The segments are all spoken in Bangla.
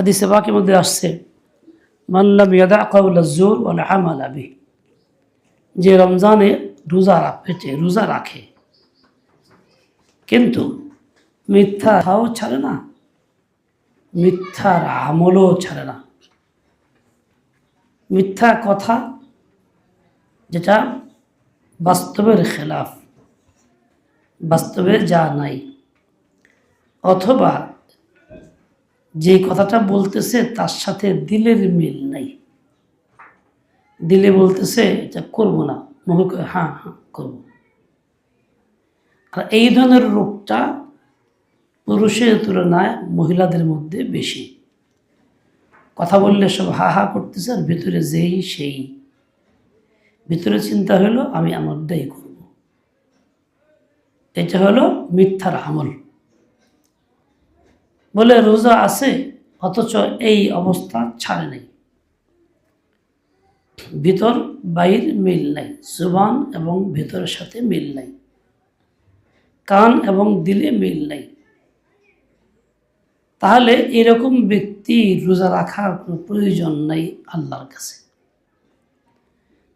হাদিসে বাকির মধ্যে আসছে মাল্লাম ইয়াদা কাউলা জোর ওলা আমাল আবি যে রমজানে রোজা রাখে রোজা রাখে। কিন্তু মিথ্যা খাও ছাড়ে না মিথ্যার আমলও ছাড়ে না। মিথ্যা কথা যেটা বাস্তবের খেলাফ, বাস্তবে যা নাই, অথবা যে কথাটা বলতেছে, তার সাথে দিলের মিল নাই। দিলে বলতেছে, এটা করব না। মুখে হ্যাঁ হ্যাঁ করব। আর এই ধরনের রোগটা পুরুষের তুলনায় মহিলাদের মধ্যে বেশি। কথা বললে সব হা হা করতেছে, আর ভিতরে যেই, সেই। ভিতরে চিন্তা হলো, আমি আমার আমারটাই করব। এটা হলো মিথ্যার আমল। বলে, রোজা আছে, অথচ এই অবস্থা ছাড়ে নাই। ভিতর বাইর মিল নাই, জুবান এবং ভিতরের সাথে মিল নাই। কান এবং দিলে মিল নাই। তাহলে এরকম ব্যক্তি রোজা রাখার কোনো প্রয়োজন নাই আল্লাহর কাছে।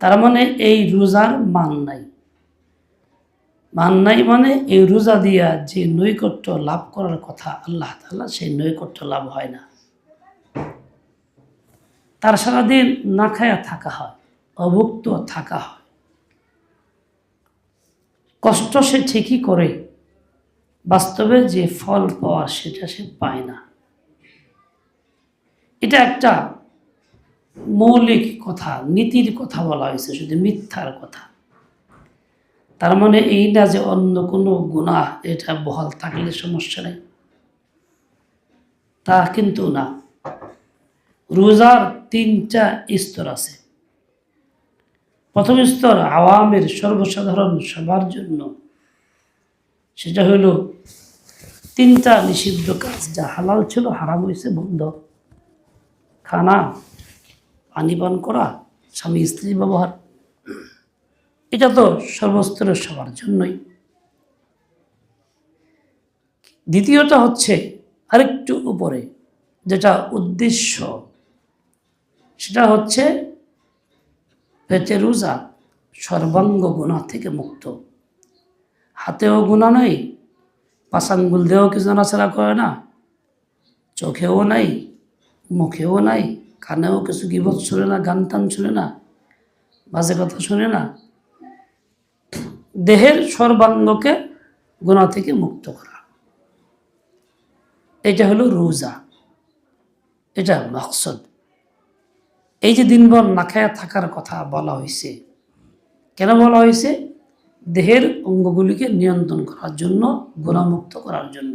তার মানে এই রোজার মান নাই। মান নাই মানে এই রোজা দিয়া যে নৈকট্য লাভ করার কথা আল্লাহ তাআলা, সেই নৈকট্য লাভ হয় না। তার সারাদিন না খায়া থাকা হয়, অভুক্ত থাকা হয়। কষ্ট সে ঠিকই করে, বাস্তবে যে ফল পাওয়া সেটা সে পায় না। এটা একটা মৌলিক কথা, নীতির কথা বলা হয়েছে, শুধু মিথ্যার কথা। তার মানে এই না যে অন্য কোনো গুণা এটা বহাল থাকলে সমস্যা নেই। তা কিন্তু না। রোজার তিনটা স্তর আছে। প্রথম স্তর আওয়ামের সর্বসাধারণ সবার জন্য। সেটা হইল তিনটা নিষিদ্ধ কাজ, যা হালাল ছিল, হারাম হয়েছে, বন্ধ। খানা, পানি পান করা স্বামী স্ত্রী ব্যবহার। এটা তো সর্বস্তরের সবার জন্যই। দ্বিতীয়টা হচ্ছে আরেকটু উপরে, যেটা উদ্দেশ্য। সেটা হচ্ছে পেটে রোজা সর্বাঙ্গ গুণা থেকে মুক্ত। হাতেও গুণা নাই পাশাঙ্গুল দেও কিছু নাচাড়া করে না, চোখেও নাই, মুখেও নাই, কানেও কিছু গিবত শুনে না, গান টান শুনে না, বাজে কথা শুনে না দেহের সর্বাঙ্গকে গুণা থেকে মুক্ত করা। এটা হলো রোজা। এটা মকসদ। এই যে দিনভর না খায়া থাকার কথা বলা হয়েছে, কেন বলা হয়েছে? দেহের অঙ্গগুলিকে নিয়ন্ত্রণ করার জন্য, গুণামুক্ত করার জন্য।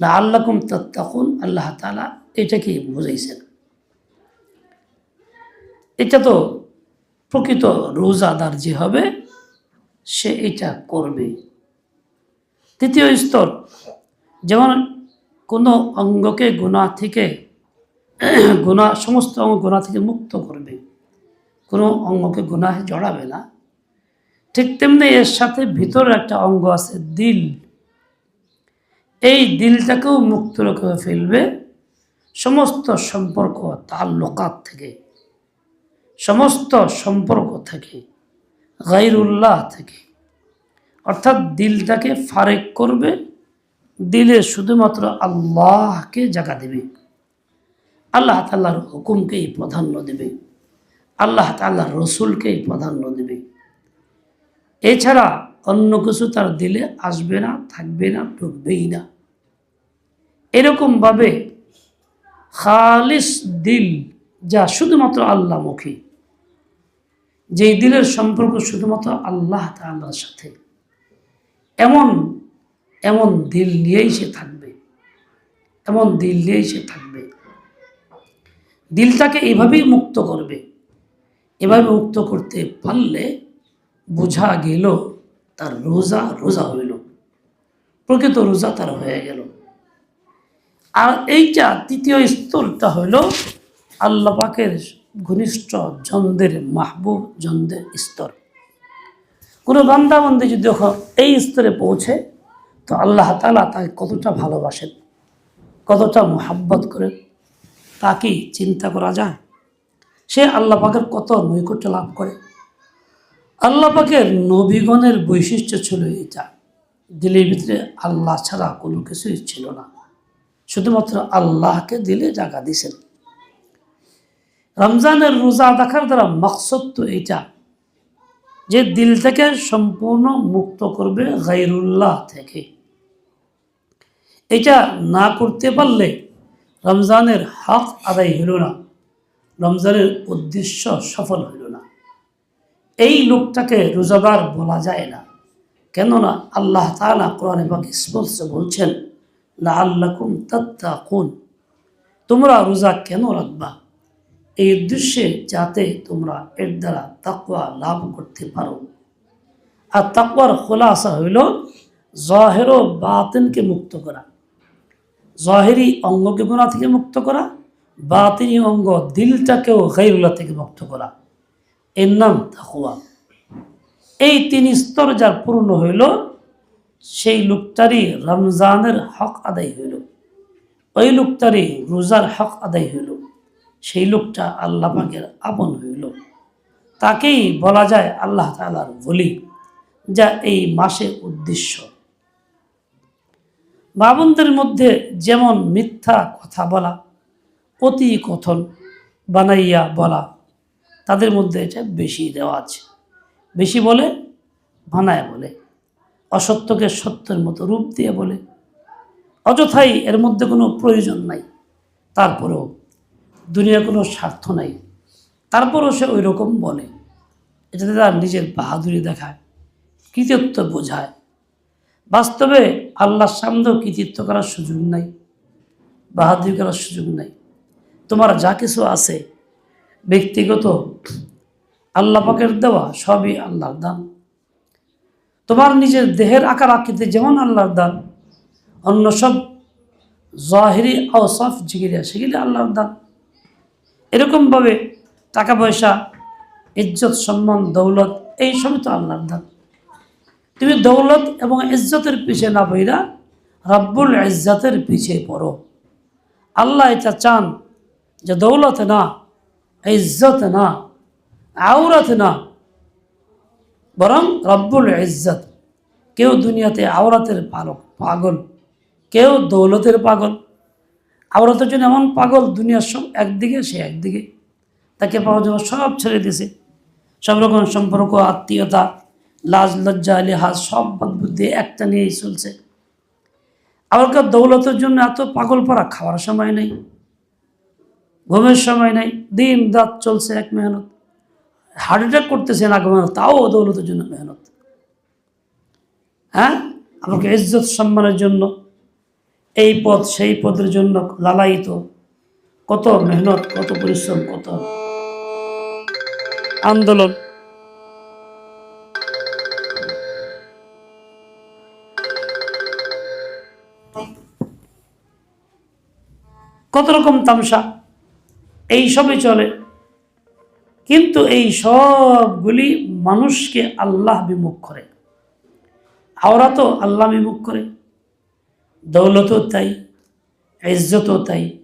আল্লাহকুম তখন আল্লাহ তালা এটাকে বুঝাইছেন। এটা তো প্রকৃত রোজাদার যে হবে সে এটা করবে। তৃতীয় স্তর, যেমন কোনো অঙ্গকে গুণা থেকে, গুণা, সমস্ত অঙ্গ গুণা থেকে মুক্ত করবে। কোনো অঙ্গকে গুণায় জড়াবে না। ঠিক তেমনি এর সাথে ভিতরে একটা অঙ্গ আছে দিল। এই দিলটাকেও মুক্ত করে ফেলবে সমস্ত সম্পর্ক তার লোকাত থেকে, সমস্ত সম্পর্ক থেকে। গাইরুল্লাহ থেকে। অর্থাৎ দিলটাকে ফারেক করবে, দিলে শুধুমাত্র আল্লাহকে জায়গা দেবে। আল্লাহ তাল্লাহর হুকুমকেই প্রাধান্য দেবে। আল্লাহ তাল্লাহর রসুলকেই প্রাধান্য দেবে। এছাড়া অন্য কিছু তার দিলে আসবে না, থাকবে না, ঢুকবেই না। এরকমভাবে খালিস দিল যা শুধুমাত্র আল্লাহমুখী। যেই দিলের সম্পর্ক শুধুমাত্র আল্লাহ তাল্লাহর সাথে। এমন এমন দিল নিয়েই সে থাকবে। এমন দিল নিয়েই সে থাকবে। দিলটাকে এভাবেই মুক্ত করবে। এভাবে মুক্ত করতে পারলে বোঝা গেল তার রোজা রোজা হইল। প্রকৃত রোজা তার হয়ে গেল। আর এইটা তৃতীয় স্তরটা হইল আল্লাহ পাকের ঘনিষ্ঠ জনদের, মাহবুব জনদের স্তর। কোনো বান্দাবন্দি যদি এই স্তরে পৌঁছে, তো আল্লাহ তালা তাকে কতটা ভালোবাসেন, কতটা মোহাব্বত করে তা কি চিন্তা করা যায়? সে আল্লাহ পাকের কত নৈকট্য লাভ করে। আল্লাহ পাকের নবীগণের বৈশিষ্ট্য ছিল এটা, দিলের ভিতরে আল্লাহ ছাড়া কোনো কিছুই ছিল না। শুধুমাত্র আল্লাহকে দিলে জায়গা দিছেন রমজানের রোজা দেখার দ্বারা মকসদ তো এটা যে দিল থেকে সম্পূর্ণ মুক্ত করবে গাইরুল্লাহ থেকে। এটা না করতে পারলে রমজানের হক আদায় হইল না। রমজানের উদ্দেশ্য সফল হইল না। এই লোকটাকে রোজাদার বলা যায় না। কেননা আল্লাহ তালা কোরআনে পাক স্পষ্ট বলছেন লা আল্লাকুম তাত্তাকুন। তোমরা রোজা কেন রাখবা? এই উদ্দেশ্যে যাতে তোমরা এর দ্বারা তাকওয়া লাভ করতে পারো। আর তাকওয়ার খোলাসা হইল জহের ও বাতিনকে মুক্ত করা। জহেরি অঙ্গকে গুণা থেকে মুক্ত করা, বাতিনি অঙ্গ দিলটাকেও গাইরুল্লাহ থেকে মুক্ত করা। এর নাম তাকুয়া এই তিন স্তর যার পূর্ণ হইল, সেই লোকটারই রমজানের হক আদায় হইল। ওই লোকটারই রোজার হক আদায় হইল। সেই লোকটা আল্লাহ পাকের আপন হইল তাকেই বলা যায় আল্লাহ তালার বলি যা এই মাসের উদ্দেশ্য। বাবনদের মধ্যে যেমন মিথ্যা কথা বলা, অতি কথন বানাইয়া বলা, তাদের মধ্যে এটা বেশি রেওয়াজ বেশি বলে, বানায় বলে। অসত্যকে সত্যের মতো রূপ দিয়ে বলে। অযথাই এর মধ্যে কোনো প্রয়োজন নাই। তারপরেও দুনিয়ার কোনো স্বার্থ নাই। তারপরও সে ওই রকম বলে। এটাতে তার নিজের বাহাদুরি দেখায়, কৃতিত্ব বোঝায়। বাস্তবে আল্লাহর সামনেও কৃতিত্ব করার সুযোগ নাই, বাহাদুরি করার সুযোগ নাই। তোমার যা কিছু আছে, ব্যক্তিগত, আল্লাহ পাকের দেওয়া সবই আল্লাহর দান। তোমার নিজের দেহের আকার আকৃতি যেমন আল্লাহর দান, অন্য সব জহেরি অসফ জিগিরিয়া সেগুলি আল্লাহর দান। এরকমভাবে টাকা পয়সা ইজ্জত, সম্মান, দৌলত, এই সবই তো আল্লাহর দান। তুমি দৌলত এবং ইজ্জতের পিছিয়ে না বইরা রব্বুল ইজ্জতের পিছিয়ে পড়ো। আল্লাহ এটা চান যে দৌলত না, ইজ্জত না, আওরাত না, বরং রব্বুল ইজ্জত। কেউ দুনিয়াতে আওরাতের পালক, পাগল, কেউ দৌলতের পাগল। আওরাতের জন্য এমন পাগল দুনিয়ার সব একদিকে, সে একদিকে। তাকে পাওয়া জন্য সব ছেড়ে দিয়েছে। সব রকম সম্পর্ক, আত্মীয়তা, লাজ, লজ্জা লেহাজ সব বাদ বুদ্ধি একটা নিয়েই চলছে। আবার দৌলতের জন্য এত পাগল পড়া খাওয়ার সময় নেই। ঘুমের সময় নেই। দিন রাত চলছে এক মেহনত। হার্ট অ্যাটাক করতেছে না ঘুমানো, তাও দৌলতের জন্য মেহনত। হ্যাঁ? আমাকে ইজ্জত সম্মানের জন্য এই পথ, সেই পদের জন্য লালায়িত। কত মেহনত, কত পরিশ্রম, কত আন্দোলন। কত রকম তামসা, এই সবই চলে। কিন্তু এই সবগুলি মানুষকে আল্লাহ বিমুখ করে। হাওড়া তো আল্লাহ বিমুখ করে। দৌলতও তাই, ইজ্জতও তাই।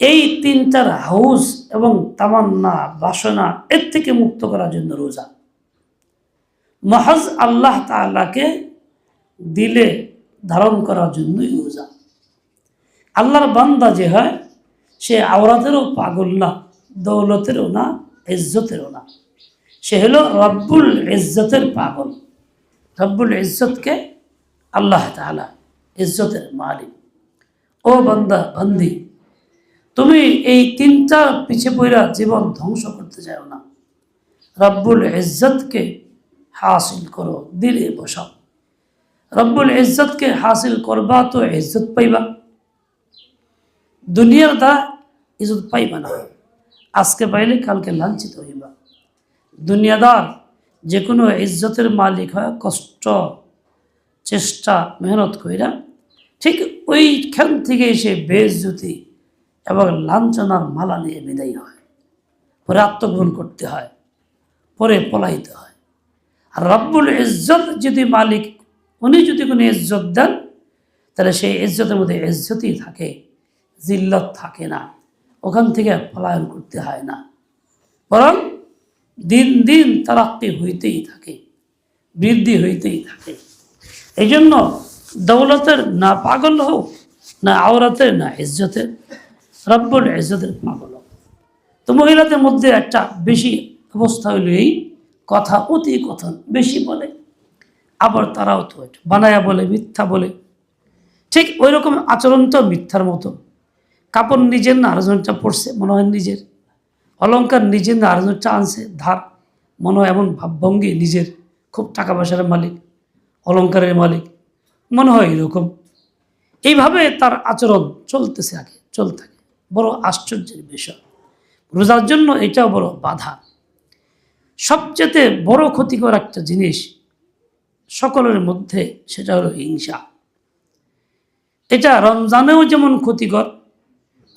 এই তিনটার হাউস এবং তামান্না, বাসনা এর থেকে মুক্ত করার জন্য রোজা। মহাজ আল্লাহ তালাকে দিলে ধারণ করার জন্যই রোজা। আল্লাহর বান্দা যে হয়, সে আওরাতেরও পাগল না, দৌলতেরও না, ইজ্জতেরও না। সে হলো রব্বুল ইজ্জতের পাগল। রব্বুল ইজ্জতকে আল্লাহ তালা ইজ্জতের মালিক। ও বান্দা, বন্দি, তুমি এই তিনটা পিছে পইরা জীবন ধ্বংস করতে চাও না। রব্বুল ইজ্জতকে হাসিল করো, দিলে বসাও। রব্বুল ইজ্জতকে হাসিল করবা তো ইজ্জত পাইবা। দুনিয়ার দ্বারা ইজ্জত পাইবা না। আজকে পাইলে কালকে লাঞ্ছিত হইবা। দুনিয়াদার যে কোনো ইজ্জতের মালিক হয় কষ্ট, চেষ্টা, মেহনত কইরা ঠিক ওইখান থেকে এসে বেজ্জতি এবং লাঞ্ছনার মালা নিয়ে বিদায়ী হয়। পরে আত্মগ্রহণ করতে হয়, পরে পলাইতে হয়। আর রব্বুল ইজ্জত যদি মালিক, উনি যদি কোনো ইজ্জত দেন, তাহলে সেই ইজ্জতের মধ্যে ইজ্জতই থাকে, জিল্লত থাকে না, ওখান থেকে পলায়ন করতে হয় না। বরং দিন দিন তারাক্তি হইতেই থাকে, বৃদ্ধি হইতেই থাকে। এই জন্য দৌলতের, না পাগল হোক, না আওরাতের, না ইজ্জতের রব্বর ইজ্জতের পাগল হোক। তো মহিলাদের মধ্যে একটা বেশি অবস্থা হইল এই কথা, অতি কথন বেশি বলে। আবার তারাও তো বানায়া বলে, মিথ্যা বলে। ঠিক ওই রকম আচরণ তো মিথ্যার মতো। কাপড় নিজের না, আরেকজনটা পড়ছে মনে হয় নিজের। অলঙ্কার নিজের না, আরেকজনটা আনছে, ধার। মনে হয় এমন ভাবভঙ্গি, নিজের। খুব টাকা পয়সার মালিক, অলংকারের মালিক। মনে হয় এরকম। এইভাবে তার আচরণ চলতেছে আগে চলতে থাকে। বড় আশ্চর্যের বিষয়। রোজার জন্য এটাও বড় বাধা। সবচেয়ে বড় ক্ষতিকর একটা জিনিস সকলের মধ্যে, সেটা হলো হিংসা। এটা রমজানেও যেমন ক্ষতিকর,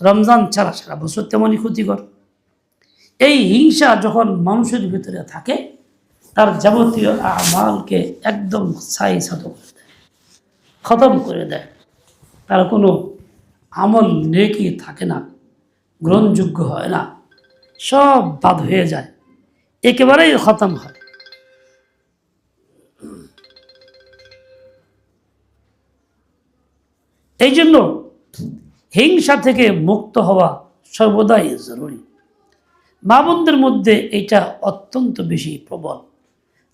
রমজান ছাড়া সারা বছর তেমনই ক্ষতিকর। এই হিংসা যখন মানুষের ভিতরে থাকে, তার যাবতীয় আমালকে একদম ছাই দেয় খতম করে দেয়। তার কোনো আমল নেকি থাকে না, গ্রহণযোগ্য হয় না। সব বাদ হয়ে যায়। একেবারেই খতম হয়। এই জন্য হিংসা থেকে মুক্ত হওয়া সর্বদাই জরুরি। মা মধ্যে এটা অত্যন্ত বেশি প্রবল,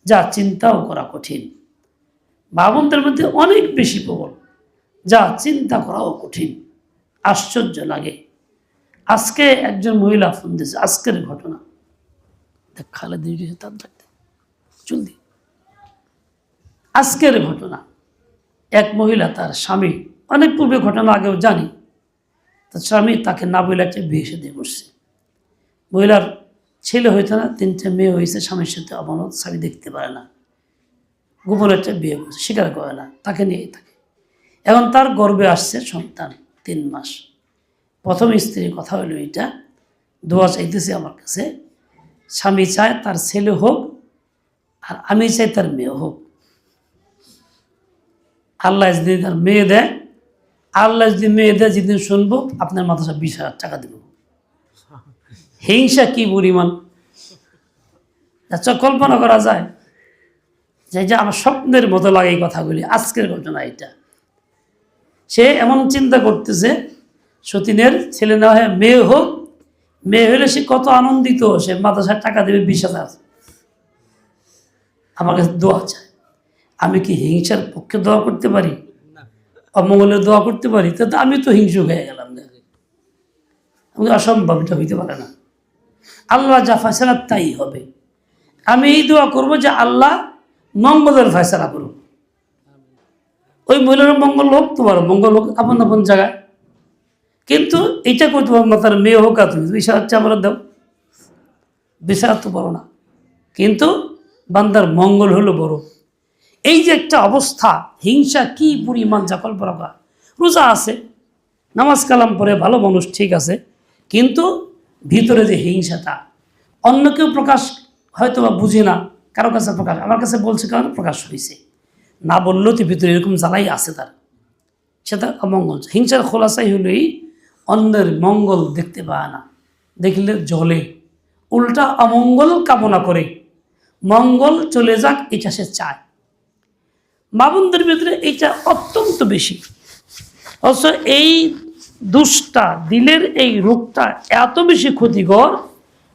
যা চিন্তাও করা কঠিন। মা মধ্যে অনেক বেশি প্রবল, যা চিন্তা করাও কঠিন, আশ্চর্য লাগে। আজকে একজন মহিলা ফোন দিয়েছে, আজকের ঘটনা। খালেদ তার আজকের ঘটনা, এক মহিলা তার স্বামী, অনেক পূর্বে ঘটনা আগেও জানি, তার স্বামী তাকে না বলে একটা বিয়ে সাথে করছে। মহিলার ছেলে হইতো না, তিনটে মেয়ে হয়েছে স্বামীর সাথে অমানত স্বামী দেখতে পারে না। গোপন একটা বিয়ে করছে, স্বীকার করে না, তাকে নিয়েই থাকে। এখন তার গর্বে আসছে সন্তান তিন মাস। প্রথম স্ত্রীর কথা হলো এটা দোয়া চাইতেছে আমার কাছে, স্বামী চায় তার ছেলে হোক, আর আমি চাই তার মেয়ে হোক। আল্লাহ যদি তার মেয়ে দেয়, আল্লাহ যদি মেয়ে দেয়, যেদিন শুনব আপনার মাথা বিশ হাজার টাকা দেব। হিংসা কি পরিমাণ? আচ্ছা কল্পনা করা যায়। যে যে আমার স্বপ্নের মতো লাগে এই কথাগুলি। আজকের ঘটনা এটা। সে এমন চিন্তা করতেছে সতীনের ছেলে না হয় মেয়ে হোক মেয়ে হলে সে কত আনন্দিত সে মাদ্রাসায় টাকা দেবে বিশ হাজার। আমার কাছে দোয়া চায়। আমি কি হিংসার পক্ষে দোয়া করতে পারি? অমঙ্গলের দোয়া করতে পারি? তো আমি তো হিংসুক হয়ে গেলাম আমি অসম্ভব এটা হইতে পারে না। আল্লাহ যা ফয়সালা তাই হবে। আমি এই দোয়া করব যে আল্লাহ মঙ্গলের ফয়সালা করুক। ওই মহিলার মঙ্গল হোক, তোমার মঙ্গল হোক, আপন আপন জায়গায়। কিন্তু এটা করতে পারব না, তার মেয়ে হোক আর তুমি। বিশাল হচ্ছে আমরা দাও। বিশাল তো বড় না। কিন্তু বান্দার মঙ্গল হলো বড়। এই যে একটা অবস্থা, হিংসা কি পরিমাণ যা কল্পনা রোজা আছে, নামাজ কালাম পরে ভালো মানুষ ঠিক আছে, কিন্তু ভিতরে যে হিংসাটা, অন্য কেউ প্রকাশ হয়তো বা বুঝে না। কারও কাছে প্রকাশ, আমার কাছে বলছে কারণ প্রকাশ হয়েছে না বললেও তো ভিতরে এরকম জ্বালাই আছে তার। সেটা অমঙ্গল। হিংসার খোলাসাই হলেই অন্যের মঙ্গল দেখতে পায় না। দেখলে জলে উল্টা অমঙ্গল কামনা করে। মঙ্গল চলে যাক, এটা সে চায়। মামুনদের ভিতরে এটা অত্যন্ত বেশি। অথচ এই দুষ্টা, দিলের এই রোগটা এত বেশি ক্ষতিকর,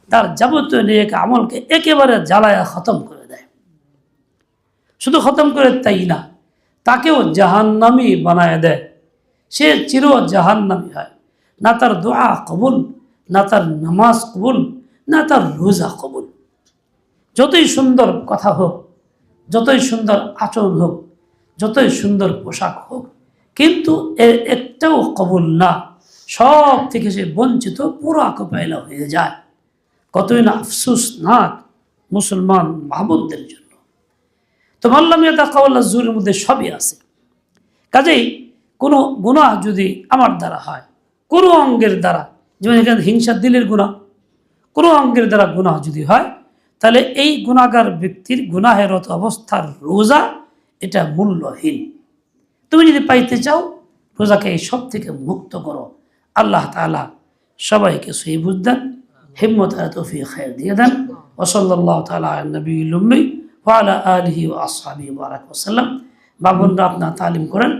তার যাবতীয় নিয়ে আমলকে একেবারে জ্বালায়া খতম করে। শুধু খতম করে তাই না? তাকেও জাহান্নামি বানায় দেয়। সে চির জাহান্নামি হয়। না তার দোয়া কবুল, না তার নামাজ কবুল, না তার রোজা কবুল। যতই সুন্দর কথা হোক, যতই সুন্দর আচরণ হোক, যতই সুন্দর পোশাক হোক, কিন্তু এর একটাও কবুল না। সব থেকে সে বঞ্চিত পুরো আকপায়লা হয়ে যায়। কতই না আফসুস নাক মুসলমান মাহবুবদের জন্য। তো মাল্লাম কাউল্লা জুরের মধ্যে সবই আছে। কাজেই কোনো গুণা যদি আমার দ্বারা হয় কোনো অঙ্গের দ্বারা যেমন এখানে হিংসা দিলের গুণা কোনো অঙ্গের দ্বারা গুণাহ যদি হয় তাহলে এই গুণাগার ব্যক্তির গুণাহেরত অবস্থার রোজা এটা মূল্যহীন। তুমি যদি পাইতে চাও রোজাকে এই সব থেকে মুক্ত করো। আল্লাহ তালা সবাইকে সেই বুঝ দেন হিম্মত তফি দিয়ে দেন। ওসল্লাহ তালা নবী লুম্মী ওয়ালা আলহি ও আসহাবি বারাক ওসাল্লাম বাবনরা আপনার তালিম করেন।